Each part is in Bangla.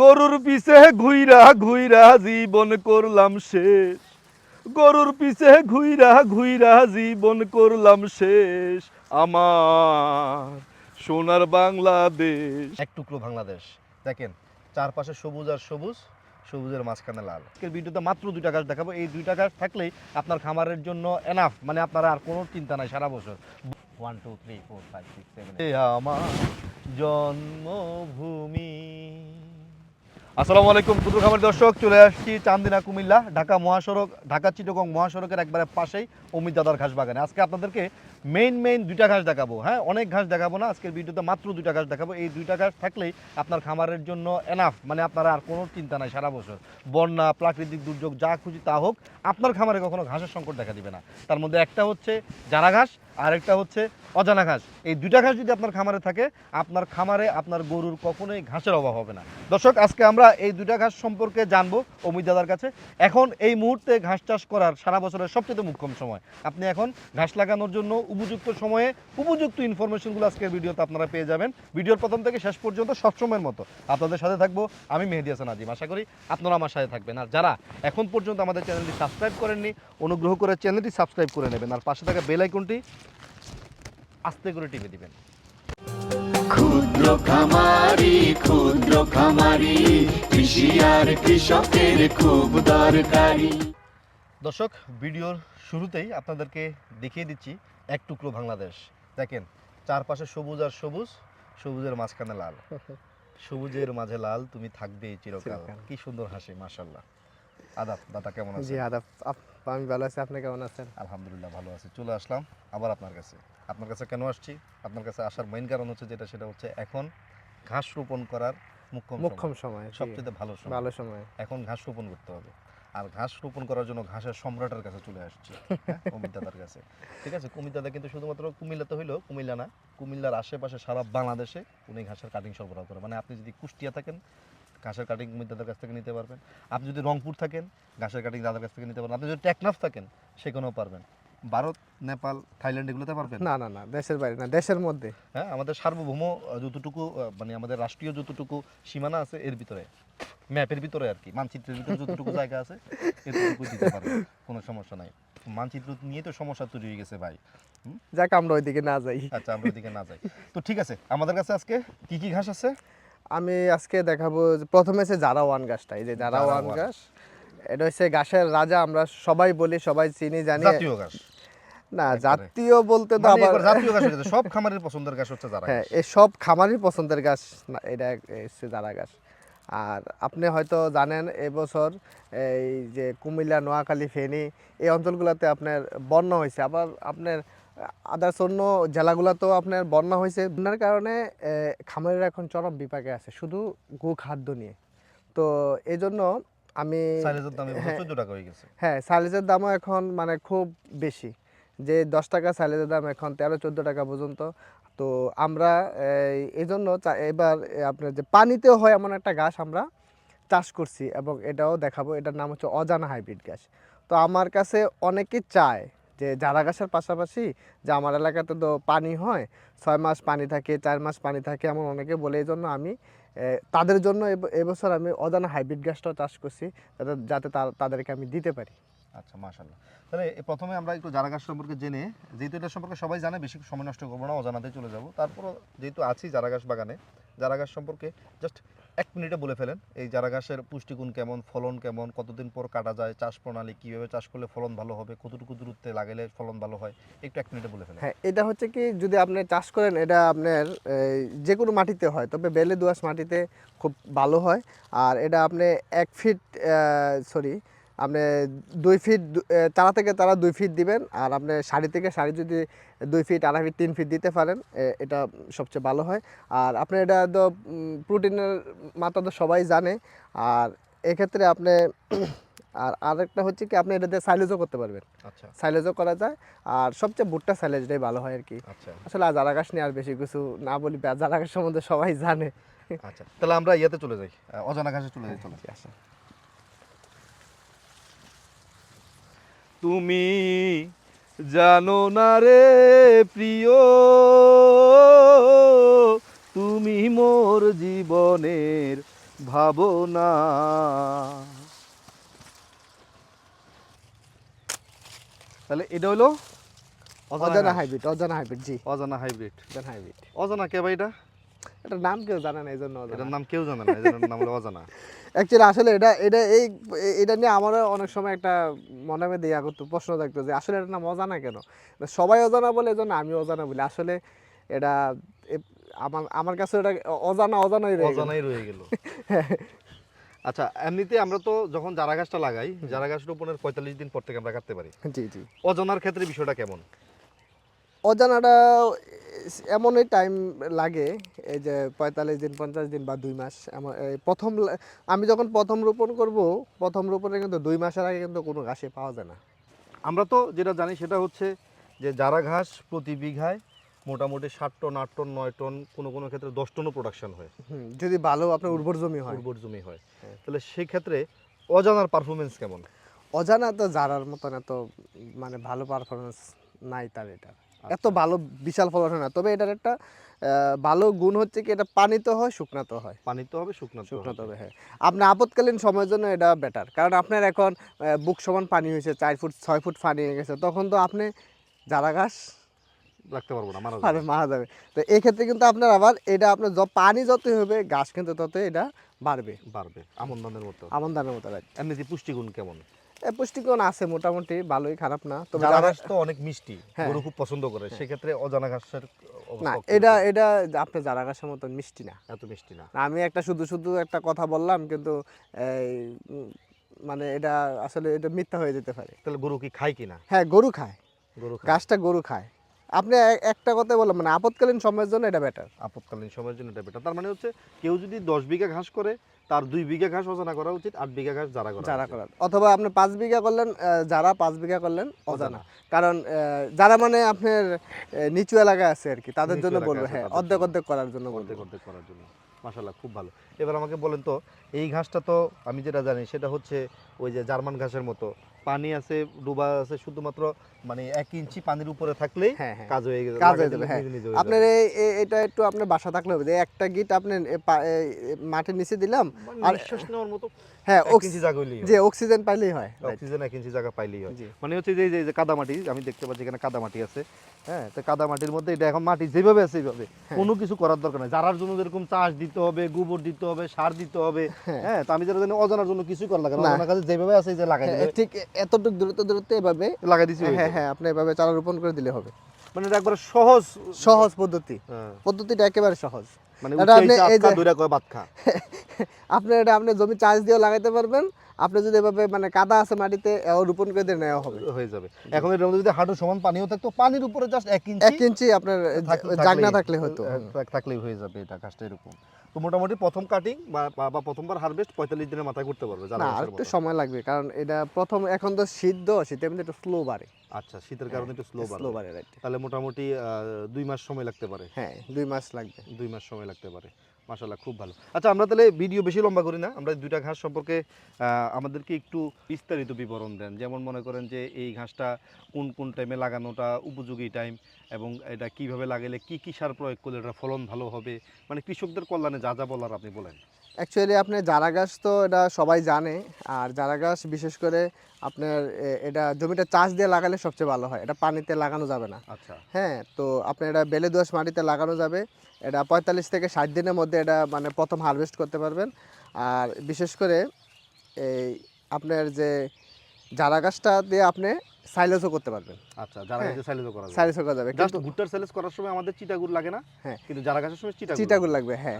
গরুর পিছে ঘুইরা ঘুইরা জীবন করলাম শেষ। গরুর পিছে ঘুইরা ঘুইরা জীবন করলাম শেষ। আমার সোনার বাংলাদেশ। এক টুকরো বাংলাদেশ। দেখেন, চারপাশে সবুজ আর সবুজ, সবুজের মাঝখানে লাল। আজকের ভিডিওতে মাত্র দুইটা গাছ দেখাবো। এই দুইটা গাছ থাকলেই আপনার খামারের জন্য এনাফ মানে আপনার আর কোনো চিন্তা নাই সারা বছর। One two three four five six seven আমার জন্মভূমি। আসসালামু আলাইকুম কুতুর খামার দর্শক, চলে আসছি চান্দিনা, কুমিল্লা, ঢাকা মহাসড়ক, ঢাকা চিটগং মহাসড়কের একবারে পাশেই অমিত দাদার ঘাস বাগানে আজকে আপনাদেরকে মেইন মেইন দুইটা ঘাস দেখাবো হ্যাঁ? অনেক ঘাস দেখাবো না। আজকের ভিডিওতে মাত্র দুইটা ঘাস দেখাবো। এই দুইটা ঘাস থাকলেই আপনার খামারের জন্য এনাফ মানে আপনার আর কোনো চিন্তা নাই সারা বছর। বন্যা, প্রাকৃতিক দুর্যোগ, যা খুশি তা হোক, আপনার খামারে কখনো ঘাসের সংকট দেখা দিবে না। তার মধ্যে একটা হচ্ছে জারা ঘাস, আর একটা হচ্ছে অজানা ঘাস। এই দুইটা ঘাস যদি আপনার খামারে থাকে, আপনার খামারে আপনার গরুর কখনোই ঘাসের অভাব হবে না। দর্শক, আজকে আমরা এই দুইটা ঘাস সম্পর্কে জানব অমিত দাদার কাছে। এখন এই মুহূর্তে ঘাস চাষ করার সারা বছরের সবচেয়ে মুখ্যম সময়। আপনি এখন ঘাস লাগানোর জন্য উপযুক্ত সময়ে উপযুক্ত ইনফরমেশনগুলো আজকের ভিডিওতে আপনারা পেয়ে যাবেন। ভিডিওর প্রথম থেকে শেষ পর্যন্ত সবসময়ের মতো। আপনাদের সাথে থাকব আমি মেহেদি হাসান আজিম। আশা করি আপনারা আমার সাথে থাকবেন। আর যারা এখন পর্যন্ত আমাদের চ্যানেলটি সাবস্ক্রাইব করেননি অনুগ্রহ করে চ্যানেলটি সাবস্ক্রাইব করে নেবেন। আর পাশে থাকা বেল আইকনটি আস্তে করে টিপে দিবেন। ক্ষুদ্র খামারি ক্ষুদ্র খামারি কৃষি আর কৃষকের খুব দরকারি। দর্শক ভিডিওর শুরুতেই আপনাদেরকে দেখিয়ে দিচ্ছি এক টুকরো বাংলাদেশ। দেখেন চারপাশে সবুজ আর সবুজ সবুজের মাঝখানে লাল। সবুজের মাঝে লাল তুমি থাকবে চিরকাল। কি সুন্দর হাসি মাশাল্লাহ আদাব দাদা কেমন আছেন? জি আদাব আমি ভালো আছি আপনি কেমন আছেন? আলহামদুলিল্লাহ ভালো আছি। চলে আসলাম আবার আপনার কাছে। আপনার কাছে কেন আসছি? আপনার কাছে আসার মেইন কারণ হচ্ছে যেটা সেটা হচ্ছে এখন ঘাস রোপণ করার মুখ্যম মুখ্যম সময়। সময় সবচেয়ে ভালো সময়। ভালো সময়। এখন ঘাস রোপণ করতে হবে। আর ঘাস রোপণ করার জন্য ঘাসের সম্রাটের কাছে চলে আসছে কুমির অমিত দাদার কাছে। ঠিক আছে? কুমির দাদা কিন্তু শুধুমাত্র কুমিল্লাতে হইল, কুমিল্লা না, কুমিল্লার আশেপাশে সারা বাংলাদেশে উনি ঘাসের কাটিং সরবরাহ করে মানে আপনি যদি কুষ্টিয়া থাকেন, ঘাসের কাটিং কুমির দাদার কাছ থেকে নিতে পারবেন। আপনি যদি রংপুর থাকেন, ঘাসের কাটিং দাদার কাছ থেকে নিতে পারবেন। আপনি যদি টেকনাফ থাকেন, সেখানেও পারবেন। ভারত নেপাল থাইল্যান্ড এগুলোতে পারবেন? না না না দেশের বাইরে না দেশের মধ্যে। হ্যাঁ আমাদের সার্বভৌম যতটুকু মানে আমাদের রাষ্ট্রীয় যতটুকু সীমানা আছে এর ভিতরে ম্যাপের ভিতরে আর কি মানচিত্রের ভিতরে যতটুকু জায়গা আছে এতটুকু দিতে পারবে কোনো সমস্যা নাই। মানচিত্র নিয়ে তো সমস্যা তৈরি হয়ে গেছে ভাই যাক আমরা ওইদিকে না যাই। আচ্ছা আমরা ওইদিকে না যাই। তো ঠিক আছে আমাদের কাছে আজকে কি কি ঘাস আছে? আমি আজকে দেখাবো প্রথমে হচ্ছে জারা ওয়ান গাছটা এই যে জারা জারা ওয়ান ওয়ান। গাছ এটা হচ্ছে গাছের রাজা আমরা সবাই বলি সবাই চিনি জানি। জাতীয় ঘাস। না জাতীয় বলতে তো মানে আবার জাতীয় গেছে। সব খামারের পছন্দের ঘাস হচ্ছে যারা হ্যাঁ এই সব খামারই পছন্দের গাছ না, এটা হচ্ছে জারা গাছ আর আপনি হয়তো জানেন এবছর এই যে কুমিল্লা নোয়াখালী ফেনী এই অঞ্চলগুলোতে আপনার বন্যা হয়েছে। আবার আপনার আদার্স অন্য জেলাগুলোতেও আপনার বন্যা হয়েছে। বন্যার কারণে খামারের এখন চরম বিপাকে আছে শুধু গো খাদ্য নিয়ে। তো এই জন্য আমি সাইলেজের দাম হ্যাঁ। টাকা হয়ে গেছে। হ্যাঁ সাইলেজের দামও এখন মানে খুব বেশি। যে দশ টাকা সাইলেজের দাম এখন তেরো চোদ্দ টাকা পর্যন্ত। তো আমরা এই জন্য এবার আপনার যে পানিতেও হয় এমন একটা গাছ আমরা চাষ করছি এবং এটাও দেখাবো। এটার নাম হচ্ছে অজানা হাইব্রিড গাছ তো আমার কাছে অনেকে চায় যে জারা গাছের পাশাপাশি যে আমার এলাকাতে তো পানি হয় ছয় মাস পানি থাকে চার মাস পানি থাকে এমন অনেকে বলে এই জন্য আমি তাদের জন্য এবছর আমি অজানা হাইব্রিড গাছটাও চাষ করছি, যাতে তাদেরকে আমি দিতে পারি। আচ্ছা মাশাল্লাহ তাহলে প্রথমে আমরা একটু জারা গাছ সম্পর্কে জেনে, যেহেতু এটা সম্পর্কে সবাই জানে, বেশি সময় নষ্ট করব না অজানাতে চলে যাব। তারপর যেহেতু আছি জারা গাছ বাগানে জারা গাছ সম্পর্কে জাস্ট এক মিনিটে বলে ফেলেন, এই জারা গাছের পুষ্টিগুণ কেমন, ফলন কেমন, কতদিন পর কাটা যায়, চাষ প্রণালী কীভাবে চাষ করলে ফলন ভালো হবে, কতটুকু দূরত্বে লাগালে ফলন ভালো হয়, একটু এক মিনিটে বলে ফেলেন। হ্যাঁ এটা হচ্ছে কি, যদি আপনি চাষ করেন, এটা আপনার যে কোনো মাটিতে হয়, তবে বেলে দোআঁশ মাটিতে খুব ভালো হয়, আর এটা আপনি এক ফিট সরি আপনি দুই ফিট তারা থেকে তারা দুই ফিট দিবেন আর আপনি শাড়ি থেকে শাড়ি যদি দুই ফিট আড়াই ফিট তিন ফিট দিতে পারেন এটা সবচেয়ে ভালো হয়। আর আপনি এটা তো প্রোটিনের মাত্রা তো সবাই জানে আর এক্ষেত্রে আপনি আর আরেকটা হচ্ছে কি আপনি এটা দিয়ে সাইলেজও করতে পারবেন। আচ্ছা। সাইলেজও করা যায় আর সবচেয়ে ভুট্টা সাইলেজটাই ভালো হয় আর কি। আচ্ছা। আসলে আজারা গাছ নিয়ে আর বেশি কিছু না বলি আজারা গাছ সম্বন্ধে সবাই জানে। আচ্ছা তাহলে আমরা ইয়েতে চলে যাই অজানা ঘাসে চলে যাই চলে। আচ্ছা তুমি জানো না রে প্রিয়। তুমি মোর জীবনের ভাবনা। তাহলে এটা হলো? অজানা। হাইব্রিড অজানা হাইব্রিড জি। অজানা হাইব্রিড। অজানা হাইব্রিড। অজানা কে ভাই এটা? এটার নাম কেউ জানে না এই জন্য এটার নাম কেউ জানে না এটার নাম অজানা। অ্যাকচুয়ালি আসলে এটা এটা এই এটা নিয়ে আমারও অনেক সময় একটা মনে মধ্যে ইয়া করতো প্রশ্ন থাকতো যে আসলে এটার নাম অজানা কেন? সবাই অজানা বলে এজন্য আমি অজানা বলি। আসলে এটা আমার আমার কাছে এটা অজানা অজানাই রয়ে অজানাই রয়ে গেল। আচ্ছা এমনিতে আমরা তো যখন জারা গাছটা লাগাই জারা গাছ রোপণের পঁয়তাল্লিশ দিন পর থেকে আমরা কাটতে পারি। জি জি। অজানার ক্ষেত্রে বিষয়টা কেমন? অজানাটা এমনই টাইম লাগে এই যে পঁয়তাল্লিশ দিন পঞ্চাশ দিন বা দুই মাস এমন প্রথম আমি যখন প্রথম রোপণ করব প্রথম রোপণে কিন্তু দুই মাসের আগে কিন্তু কোনো ঘাসে পাওয়া যায় না। আমরা তো যেটা জানি সেটা হচ্ছে যে জারা ঘাস প্রতি বিঘায় মোটামুটি ষাট টন আট টন নয় টন কোনো কোনো ক্ষেত্রে দশ টনও প্রোডাকশন হয়। হুম, যদি ভালো আপনার উর্বর জমি হয়। উর্বর জমি হয়। হ্যাঁ। তাহলে সেই ক্ষেত্রে অজানার পারফরমেন্স কেমন? অজানা তো জারার মতন এত মানে ভালো পারফরমেন্স নাই তার এটা। এত ভালো বিশাল ফলন হয় না। তবে এটার একটা ভালো গুণ হচ্ছে কি এটা পানিতে হয় শুকনাতে হয়। পানিতে হবে শুকনো শুকনাতে হবে হ্যাঁ। আপনি আপদকালীন সময়ের জন্য এটা বেটার কারণ আপনার এখন বুক সমান পানি হয়েছে চার ফুট ছয় ফুট পানি হয়ে গেছে। তখন তো আপনি জারা ঘাস রাখতে পারব না মারা যাবে। মারা যাবে। তো এই ক্ষেত্রে কিন্তু আপনার আবার এটা আপনার যত পানি যতই হবে ঘাস কিন্তু তত এটা বাড়বে। বাড়বে আমন ধানের মতো। আমন ধানের মতো এমনিতে পুষ্টিগুণ কেমন? পুষ্টিগুণ আছে মোটামুটি ভালোই খারাপ না। তবে ঘাস তো অনেক মিষ্টি হ্যাঁ। গরু খুব পছন্দ করে সেক্ষেত্রে অজানা ঘাসের না এটা এটা আপনার জারা ঘাসের মতন মিষ্টি না। এত মিষ্টি না। আমি একটা শুধু শুধু একটা কথা বললাম কিন্তু এই মানে এটা আসলে এটা মিথ্যা হয়ে যেতে পারে। তাহলে গরু কি খায় কিনা? হ্যাঁ গরু খায়। গরু ঘাসটা গরু খায়। আপনি একটা কথা বললাম মানে আপদকালীন সময়ের জন্য এটা বেটার আপৎকালীন সময়ের জন্য এটা বেটার তার মানে হচ্ছে কেউ যদি দশ বিঘা ঘাস করে তার দুই বিঘা ঘাস অজানা করা উচিত আট বিঘা ঘাস যারা করা যারা। করার অথবা আপনি পাঁচ বিঘা করলেন যারা পাঁচ বিঘা করলেন অজানা। কারণ আহ, যারা মানে আপনার নিচু এলাকায় আছে আর কি তাদের জন্য বলব হ্যাঁ অর্ধেক অর্ধেক করার জন্য অর্ধেক অর্ধেক করার জন্য। মাশাল্লাহ খুব ভালো। এবার আমাকে বলেন তো এই ঘাসটা তো আমি যেটা জানি সেটা হচ্ছে ওই যে জার্মান ঘাসের মতো। পানি আছে ডুবা আছে শুধুমাত্র মানে এক ইঞ্চি পানির উপরে থাকলেই হ্যাঁ হ্যাঁ। কাজ হয়ে গেছে কাজ হয়ে যাবে, হ্যাঁ। আপনার এটা একটু আপনার বাসা থাকলে হবে যে একটা গিট আপনি মাটির নিচে দিলাম আর- নেওয়ার মতো হ্যাঁ ইঞ্চি জায়গা হইলেই যে অক্সিজেন পাইলেই হয় অক্সিজেন এক ইঞ্চি জায়গা পাইলেই হয়। মানে হচ্ছে যে যে- যে কাদা মাটি আমি দেখতে পাচ্ছি এখানে কাদা মাটি আছে হ্যাঁ তো কাদা মাটির মধ্যে এটা এখন মাটি যেভাবে আছে এইভাবে হ্যাঁ। কোনো কিছু করার দরকার নেই। যারার জন্য যেরকম চাষ দিতে হবে গোবর দিতে হবে সার দিতে হবে হ্যাঁ। তো আমি যেটা জানি অজানার জন্য কিছু করা লাগে না। অজানার কাছে যেভাবে আছে যে লাগাই হ্যাঁ, ঠিক এতটুকু দূরত্ব দূরত্ব এভাবে লাগাই দিছি হ্যাঁ হ্যাঁ হ্যাঁ আপনি এভাবে চারা রোপণ করে দিলে হবে। মানে এটা একবারে সহজ সহজ পদ্ধতি। হ্যাঁ, পদ্ধতিটা একেবারে সহজ। মানে আপনি এই যে- আপনি এটা আপনি জমি চাষ দিয়ে লাগাইতে পারবেন। আপনি যদি এভাবে মানে কাদা আছে মাটিতে রোপণ করে দিয়ে নেওয়া হবে। হয়ে যাবে। এখন এর মধ্যে যদি হাঁটু সমান পানিও থাকতো পানির উপরে জাস্ট এক এক ইঞ্চি ইঞ্চি আপনার জাগনা থাকলেই- থাকলে হতো। হ্যাঁ, থাকলেই হয়ে যাবে এটা কাজটা এরকম। তো মোটামুটি প্রথম কাটিং বা প্রথমবার হারভেস্ট পঁয়তাল্লিশ দিনের মাথায় করতে পারবে না আর একটু সময় লাগবে কারণ এটা প্রথম এখন তো শীত শীতের মধ্যে একটু স্লো বাড়ে। আচ্ছা শীতের কারণে একটু স্লো স্লো বাড়ে। রাইট তাহলে মোটামুটি দুই মাস সময় লাগতে পারে। হ্যাঁ দুই মাস লাগবে। দুই মাস সময় লাগতে পারে। মাশাল্লাহ খুব ভালো। আচ্ছা আমরা তাহলে ভিডিও বেশি লম্বা করি না, আমরা দুইটা ঘাস সম্পর্কে আমাদেরকে একটু বিস্তারিত বিবরণ দেন। যেমন মনে করেন যে এই ঘাসটা কোন কোন টাইমে লাগানোটা উপযোগী টাইম এবং এটা কীভাবে লাগালে কি কি সার প্রয়োগ করলে এটা ফলন ভালো হবে? মানে কৃষকদের কল্যাণে যা যা বলার আপনি বলেন। অ্যাকচুয়ালি আপনি জারা গাছ তো এটা সবাই জানে। আর জারা গাছ বিশেষ করে আপনার এটা জমিটা চাষ দিয়ে লাগালে সবচেয়ে ভালো হয়। এটা পানিতে লাগানো যাবে না। আচ্ছা। হ্যাঁ তো আপনার এটা বেলে দোয়াশ মাটিতে লাগানো যাবে। এটা পঁয়তাল্লিশ থেকে ষাট দিনের মধ্যে এটা মানে প্রথম হারভেস্ট করতে পারবেন। আর বিশেষ করে এই আপনার যে জারা গাছটা দিয়ে আপনি সাইলেজও করতে পারবেন আচ্ছা যারা। গাছে সাইলেজও করা যায় সাইলেজও করা যাবে। জাস্ট ভুট্টার সাইলেজ করার সময় আমাদের চিটাগুড় লাগে না? হ্যাঁ। কিন্তু যারা গাছের সময় চিটাগুড় চিটাগুড় লাগবে হ্যাঁ।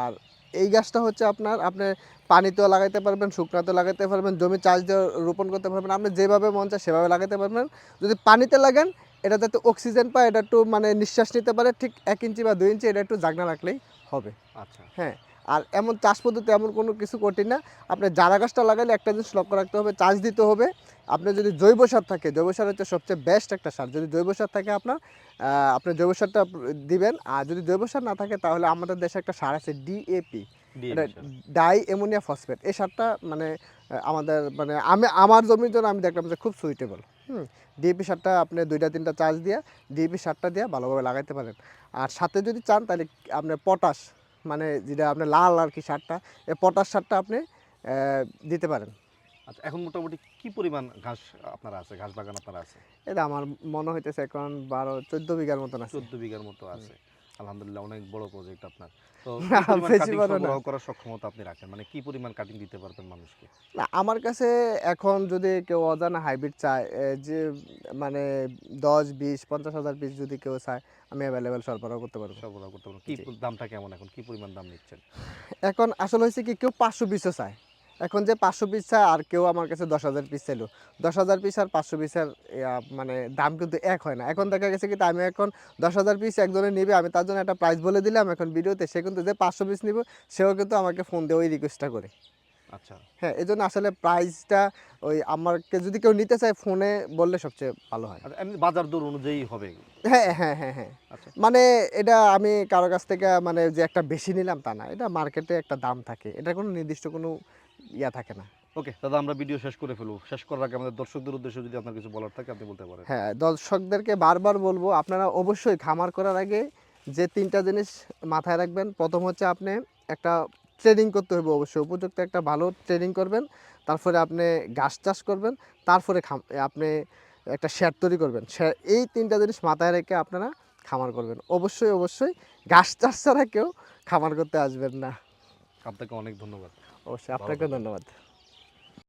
আর এই গাছটা হচ্ছে আপনার আপনি পানিতেও লাগাইতে পারবেন শুকনাতেও লাগাইতে পারবেন জমি চাষ দিয়ে রোপণ করতে পারবেন আপনি যেভাবে মন চায় সেভাবে লাগাইতে পারবেন। যদি পানিতে লাগান এটা যাতে অক্সিজেন পায় এটা একটু মানে নিঃশ্বাস নিতে পারে ঠিক এক ইঞ্চি বা দুই ইঞ্চি এটা একটু জাগনা রাখলেই হবে। আচ্ছা। হ্যাঁ। আর এমন চাষ পদ্ধতি এমন কোনো কিছু কঠিন না। আপনি জারা গাছটা লাগালে একটা জিনিস লক্ষ্য রাখতে হবে চাষ দিতে হবে। আপনার যদি জৈব সার থাকে জৈব সার হচ্ছে সবচেয়ে বেস্ট একটা সার। যদি জৈব সার থাকে আপনার আপনি জৈব সারটা দিবেন। আর যদি জৈব সার না থাকে তাহলে আমাদের দেশে একটা সার আছে ডিএপি ডাই অ্যামোনিয়া ফসফেট এই সারটা মানে আমাদের মানে আমি আমার জমির জন্য আমি দেখলাম যে খুব সুইটেবল হুম ডিএপি সারটা আপনি দুইটা তিনটা চার্জ দিয়ে ডিএপি সারটা দিয়ে ভালোভাবে লাগাইতে পারেন। আর সাথে যদি চান তাহলে আপনি পটাশ মানে যেটা আপনি লাল আর কি সারটা এই পটাশ সারটা আপনি আহ, দিতে পারেন। আচ্ছা এখন মোটামুটি কি পরিমাণ ঘাস আপনার আছে? ঘাস বাগান আপনার আছে? এটা আমার মনে হইতেছে এখন বারো চোদ্দ বিঘার মতন আছে। চোদ্দ বিঘার মতো আছে। আলহামদুলিল্লাহ অনেক বড় প্রজেক্ট আপনার। তো বেশি। সরবরাহ করার সক্ষমতা আপনি রাখেন? মানে কি পরিমাণ কাটিং দিতে পারবেন মানুষকে? না আমার কাছে এখন যদি কেউ অজানা হাইব্রিড চায় যে মানে দশ বিশ পঞ্চাশ হাজার পিস যদি কেউ চায় আমি অ্যাভেলেবেল সরবরাহ করতে পারব। সরবরাহ করতে পারবেন কি। দামটা কেমন এখন? কি পরিমাণ দাম নিচ্ছেন? এখন আসলে হয়েছে কি কেউ পাঁচশো পিসও চায়। এখন যে পাঁচশো পিস চায় আর কেউ আমার কাছে দশ হাজার পিস চাইলো। দশ হাজার পিস আর পাঁচশো পিসের মানে দাম কিন্তু এক হয় না। এখন দেখা গেছে কিন্তু আমি এখন দশ হাজার পিস একজনে নিবে আমি তার জন্য একটা প্রাইস বলে দিলাম এখন ভিডিওতে সে কিন্তু যে পাঁচশো পিস নিব সেও কিন্তু আমাকে ফোন দিয়ে ওই রিকোয়েস্টটা করে। আচ্ছা। হ্যাঁ এই জন্য আসলে প্রাইসটা ওই আমাকে যদি কেউ নিতে চায় ফোনে বললে সবচেয়ে ভালো হয়। আচ্ছা বাজার দর অনুযায়ী হবে। হ্যাঁ হ্যাঁ হ্যাঁ হ্যাঁ। আচ্ছা। মানে এটা আমি কারও কাছ থেকে মানে যে একটা বেশি নিলাম তা না এটা মার্কেটে একটা দাম থাকে। এটা কোনো নির্দিষ্ট কোনো ইয়া থাকে না। ওকে দাদা আমরা ভিডিও শেষ করে ফেলব। শেষ করার আগে আমাদের দর্শকদের উদ্দেশ্যে যদি আপনার কিছু বলার থাকে আপনি বলতে পারেন। হ্যাঁ দর্শকদেরকে বারবার বলব আপনারা অবশ্যই খামার করার আগে যে তিনটা জিনিস মাথায় রাখবেন প্রথম হচ্ছে আপনি একটা ট্রেনিং করতে হবে অবশ্যই উপযুক্ত একটা ভালো ট্রেনিং করবেন তারপরে আপনি ঘাস চাষ করবেন তারপরে খাম আপনি একটা শেড তৈরি করবেন। এই তিনটা জিনিস মাথায় রেখে আপনারা খামার করবেন। অবশ্যই অবশ্যই ঘাস চাষ ছাড়া কেউ খামার করতে আসবেন না। আপনাকে অনেক ধন্যবাদ। অবশ্যই। আপনাকে ধন্যবাদ।